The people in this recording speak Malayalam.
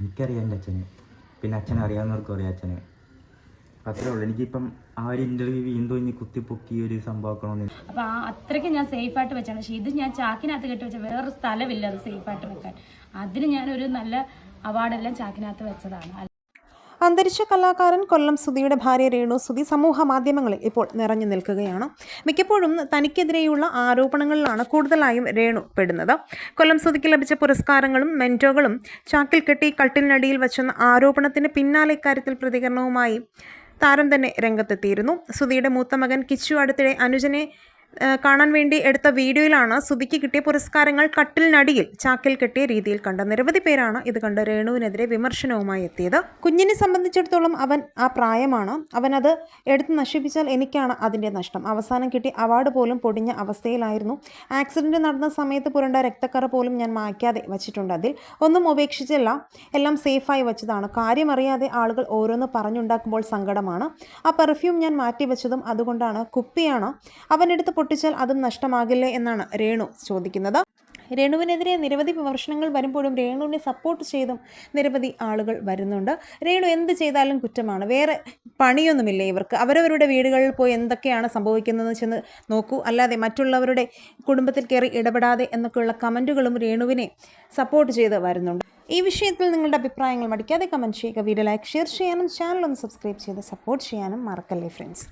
എനിക്കറിയാം എന്റെ അച്ഛനെ. പിന്നെ അച്ഛനെ അറിയാവുന്നവർക്കും അറിയാം അച്ഛനെ. അത്രേ ഉള്ളൂ. എനിക്കിപ്പം ആ ഒരു ഇന്റർവ്യൂ വീണ്ടും ഇനി കുത്തിപ്പൊക്കി ഒരു സംഭവമാക്കണമെന്ന് അപ്പൊ ആ അത്രയ്ക്ക് ഞാൻ സേഫ് ആയിട്ട് വെച്ചാണ്. പക്ഷേ ഇത് ഞാൻ ചാക്കിനകത്ത് കെട്ടി വെച്ച വേറൊരു സ്ഥലമില്ല അത് സേഫ് ആയിട്ട് വെക്കാൻ. അതിന് ഞാനൊരു നല്ല അവാർഡെല്ലാം ചാക്കിനകത്ത് വെച്ചതാണ്. അന്തരിച്ച കലാകാരൻ കൊല്ലം സുധിയുടെ ഭാര്യ രേണു സുധി സമൂഹ മാധ്യമങ്ങളിൽ ഇപ്പോൾ നിറഞ്ഞു നിൽക്കുകയാണ്. മിക്കപ്പോഴും തനിക്കെതിരെയുള്ള ആരോപണങ്ങളിലാണ് കൂടുതലായും രേണു പെടുന്നത്. കൊല്ലം സുധിക്ക് ലഭിച്ച പുരസ്കാരങ്ങളും മെന്റോകളും ചാക്കിൽ കെട്ടി കട്ടിലിനടിയിൽ വച്ചെന്ന ആരോപണത്തിന് പിന്നാലെ ഇക്കാര്യത്തിൽ പ്രതികരണവുമായി താരം തന്നെ രംഗത്തെത്തിയിരുന്നു. സുധിയുടെ മൂത്ത മകൻ കിച്ചു അടുത്തിടെ അനുജനെ കാണാൻ വേണ്ടി എടുത്ത വീഡിയോയിലാണ് സുധിക്ക് കിട്ടിയ പുരസ്കാരങ്ങൾ കട്ടിലിനടിയിൽ ചാക്കിൽ കെട്ടിയ രീതിയിൽ കണ്ട നിരവധി പേരാണ് ഇത് കണ്ട് രേണുവിനെതിരെ വിമർശനവുമായി എത്തിയത്. കുഞ്ഞിനെ സംബന്ധിച്ചിടത്തോളം അവൻ ആ പ്രായമാണ്. അവനത് എടുത്ത് നശിപ്പിച്ചാൽ എനിക്കാണ് അതിന്റെ നഷ്ടം. അവസാനം കിട്ടിയ അവാർഡ് പോലും പൊടിഞ്ഞ അവസ്ഥയിലായിരുന്നു. ആക്സിഡന്റ് നടന്ന സമയത്ത് പുരണ്ട രക്തക്കറ പോലും ഞാൻ മായ്ക്കാതെ വച്ചിട്ടുണ്ട് അതിൽ. ഒന്നും ഉപേക്ഷിച്ചില്ല. എല്ലാം സേഫായി വെച്ചതാണ്. കാര്യമറിയാതെ ആളുകൾ ഓരോന്ന് പറഞ്ഞുണ്ടാക്കുമ്പോൾ സങ്കടമാണ്. ആ പെർഫ്യൂം ഞാൻ മാറ്റി വെച്ചതും അതുകൊണ്ടാണ്. കുപ്പിയാണ്. അവനെടുത്ത് പൊട്ടിച്ചാൽ അതും നഷ്ടമാകില്ലേ എന്നാണ് രേണു ചോദിക്കുന്നത്. രേണുവിനെതിരെ നിരവധി വിമർശനങ്ങൾ വരുമ്പോഴും രേണുവിനെ സപ്പോർട്ട് ചെയ്തും നിരവധി ആളുകൾ വരുന്നുണ്ട്. രേണു എന്ത് ചെയ്താലും കുറ്റമാണ്. വേറെ പണിയൊന്നുമില്ല ഇവർക്ക്? അവരവരുടെ വീടുകളിൽ പോയി എന്തൊക്കെയാണ് സംഭവിക്കുന്നതെന്ന് ചെന്ന് നോക്കൂ. അല്ലാതെ മറ്റുള്ളവരുടെ കുടുംബത്തിൽ കയറി ഇടപെടാതെ എന്നൊക്കെയുള്ള കമന്റുകളും രേണുവിനെ സപ്പോർട്ട് ചെയ്ത് വരുന്നുണ്ട്. ഈ വിഷയത്തിൽ നിങ്ങളുടെ അഭിപ്രായങ്ങൾ മടിക്കാതെ കമന്റ് ചെയ്യുക. വീഡിയോ ലൈക്ക് ഷെയർ ചെയ്യാനും ചാനൽ ഒന്ന് സബ്സ്ക്രൈബ് ചെയ്ത് സപ്പോർട്ട് ചെയ്യാനും മറക്കല്ലേ ഫ്രണ്ട്സ്